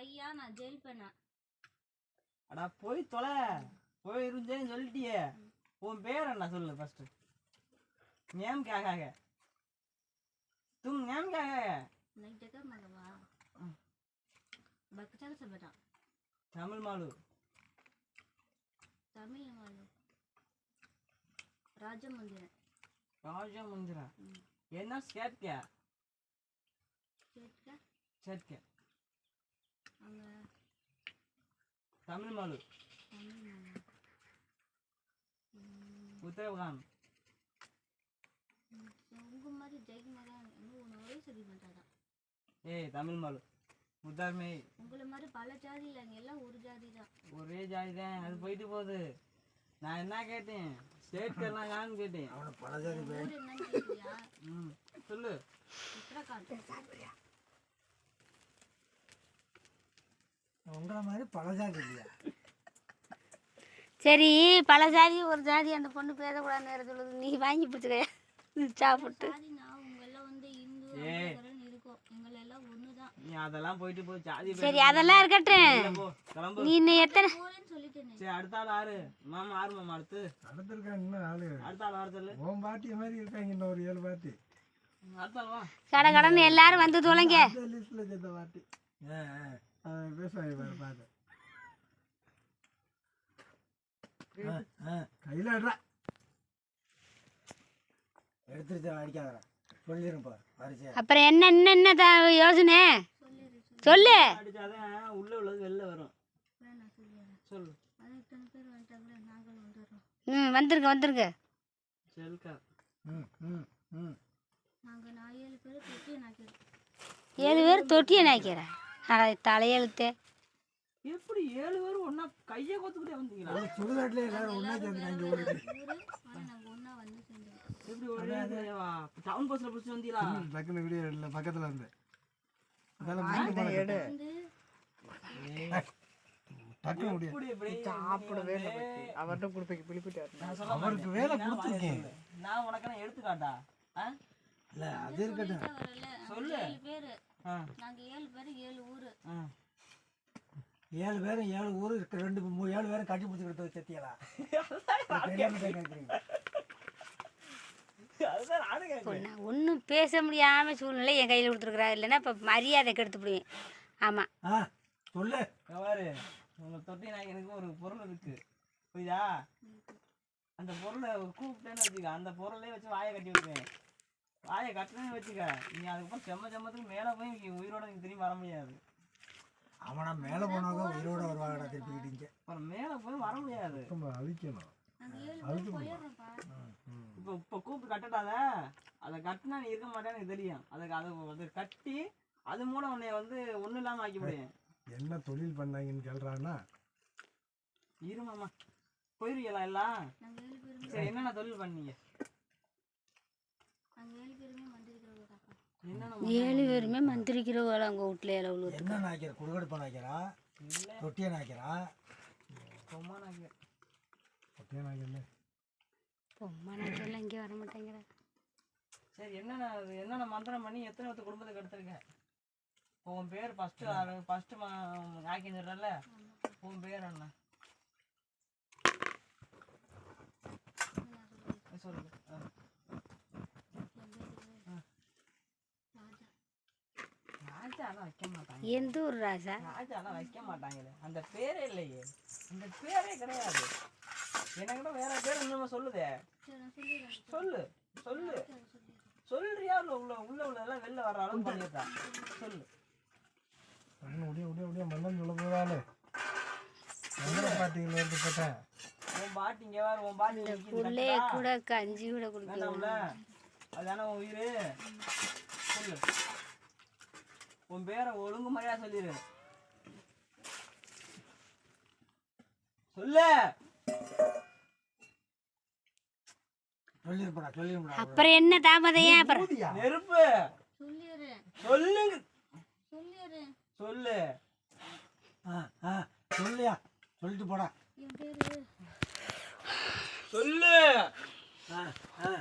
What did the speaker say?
ஐயா நான் ஜெயில் பண்ணேன் அடா போய் தொலை போய் இருந்தேன்னு சொல்லிட்டியே உன் பேர் என்ன சொல்லு ஃபர்ஸ்ட் நேம் கேக்காக தும் நேம் கேக்காக नहीं जगह मगवा बच्चा का सब बता தமிழ் மாலு तमिल मालूम राजा मंदिर ராஜா மந்திரா என்ன ஸ்கேட் கே स्टेट का ஸ்கேட் கே அங்க தமிழ் மாலு உத்தரகாண்ட் உங்கள் ஏய் தமிழ் மாலு முத்தாருமே. உங்களை மாதிரி பல ஜாதி இல்லைங்க எல்லாம் ஒரு ஜாதி தான். ஒரே ஜாதி தான். அது போயிட்டு போகுது. நான் என்ன கேட்டேன்? ஸ்டேட் எல்லாம் கான்னு கேட்டேன். அவனை பல ஜாதி ம் சொல்லு. உத்தரகாண்ட். உங்களை மாதிரி பலஜாதி இல்லையா? சரி பல ஜாதி ஒரு ஜாதி அந்த பொண்ணு பேசக்கூடாதுன்னு வேற சொல்லுது. நீ வாங்கி பிடிச்சிக்க. சாப்பிட்டு. ஜாதி நீ அதெல்லாம் போயிட்டு போ ஜாதி சரி அதெல்லாம் இருக்கட்டும். நீ இன்னும் எத்தனை சரி அடுத்த ஆள் ஆறு. மாமா ஆறு மாமா அடுத்து. நடந்திருக்காங்க இன்னும் ஆளு. அடுத்த ஆள் வர சொல்லு. உன் பாட்டி மாதிரி இருக்காங்க இன்னும் ஒரு ஏழு பாட்டி. அடுத்த கட கடன்னு எல்லாரும் வந்து தொலைங்க. லிஸ்ட்ல சேர்ந்த பாட்டி. பேசுவாங்க பாரு. பாரு ஆ, ஆ. கையில எடுத்துருச்சு அடிக்காதடா. சொல்லிடும் பாரு வரிசையா அப்புறம் என்ன என்ன என்ன த- யோசனை? சொல்லு. அடிச்சாதான் உள்ள உள்ளது வெளில வரும். சொல்லு. ம் வந்துருங்க வந்துருங்க செல்கா. ம் ம் ம். நாங்கள் நான் ஏழு பேர் பெட்டி நாக்கிறோம் ஏழு பேர் தொட்டியை நாய்க்கிறேன் தலையெழுத்து. எப்படி ஏழு பேரும் ஒண்ணா கையை கொத்துக்கிட்டே வந்தீங்களா? சுடுகாட்டில் எல்லாரும் ஒன்றா சேர்ந்து எப்படி ஒரே? டவுன் பஸ்ல பிடிச்சி வந்தீங்களா? டக்குன்னு வீடியோ இல்லை பக்கத்தில் இருந்து. சாப்பிடவே இல்லை பத்தி. அவர்கிட்ட நான் சொல்ல அவருக்கு. வேலை கொடுத்துருக்கேன். நான் உனக்கு எடுத்துக்காட்டா? இல்லை அது இருக்கட்டும். சொல்லு. ஏழு பேர். ஆ, நாங்கள் ஏழு பேர் ஏழு ஊர். ஏழு பேரும் ஏழு ஊர் இருக்க ரெண்டு ஏழு பேரும் கட்டி பிடிச்சிக்கிட்டு செத்தியலா? கேட்குறீங்க அதுதான் நானும் கேட்கிறேன். நான் ஒன்றும் பேச முடியாமல் சூழ்நிலை என் கையில் கொடுத்துருக்குறா. இல்லைன்னா இப்போ மரியாதை கெடுத்து விடுவேன் ஆமாம் ஆ சொல்லு. இங்க பாரு உங்க தொட்டி நாயகனுக்கு ஒரு பொருள் இருக்கு. புரியுதா? அந்த பொருளை கூப்பிட்டேன்னு வச்சுக்க. அந்த பொருளே வச்சு வாயை கட்டி விட்டுருவேன் வாயை கட்டினேன்னு வச்சுக்க நீ அதுக்கப்புறம் செம்ம செம்மத்துக்கு மேலே போய் நீ உயிரோட நீ திரும்பி வர முடியாது. அவனா மேலே போனவங்க உயிரோட வருவாங்கடா திருப்பிக்கிட்டீங்க அப்புறம் மேலே போய் வர முடியாது. நம்ம அழிக்கணும். இப்போ இப்போ கூப்பிட்டு கட்டட்டாத அதை கட்டினா நீ இருக்க மாட்டேன்னு எனக்கு தெரியும். அதுக்கு அதை அதை கட்டி அது மூலம் உன்னை வந்து ஒன்றும் இல்லாமல் ஆக்கி முடியும் என்ன தொழில் பண்ணாங்கன்னு கேள்றான்னா? இரு மாமா போயிருவீங்களா எல்லாம்? சரி என்னென்ன தொழில் பண்ணீங்க நாங்கள் ஏழு பேருமே வந்திருக்கிறோம் தாப்பா என்னென்ன ஏழு பேருமே மந்திரிக்கிறவங்கள அவங்க வீட்டில் ஏழை உள்ள என்ன நாய்க்கிற? குடுகடுப்பா நாய்க்கிறா? இல்லை. தொட்டியை நாய்க்கிறா? சும்மா நான் தொட்டியை நாய்க்கல பொம்மை நாய்க்கெல்லாம் இங்கே வர மாட்டேங்கிறேன் சரி என்னென்ன அது? என்னென்ன மந்திரம் பண்ணி எத்தனை ஒருத்த குடும்பத்தை கெடுத்திருக்க உன் பேர் ஃபஸ்ட்டு ஃபஸ்ட்டு ஆக்கி சொல்கிறல்ல உன் பேர் என்ன சொல்லு ஆ. ராஜாலாம் வைக்க மாட்டாங்க. எந்த ஊர் ராசா ராஜாலாம் வைக்க மாட்டாங்களே அந்த பேரே இல்லையே. அந்த பேரே கிடையாது. எனக்கிட்ட வேற பேர் இன்னும் சொல்லுதே. சொல்லு சொல்லு. சொல்றியா உள்ள உள்ள உள்ள எல்லாம் வெளில வர அளவுக்கு பண்ணிருக்கா சொல்லு. மண்ணு உடைய உடைய உடைய மண்ணன் சொல்ல போதாலே போட்டேன் உன் பாட்டி இங்க வேற உன் பாட்டி பிள்ளைய? கூட கஞ்சி கூட குடிக்க வேண்டாம்ல. அதானே உன் உயிரு? சொல்லு. உன் பேரை ஒழுங்கு முறையா சொல்லிடு சொல்லு. சொல்லிருப்பா சொல்லிருப்பா அப்புறம் என்ன தாமதம்? ஏன் அப்புறம்? நெருப்பு. சொல்லுங்க. சொல்லு. ஆ ஆ சொல்லியா? சொல்லிட்டு போடா. சொல்லு. ஆ ஆ.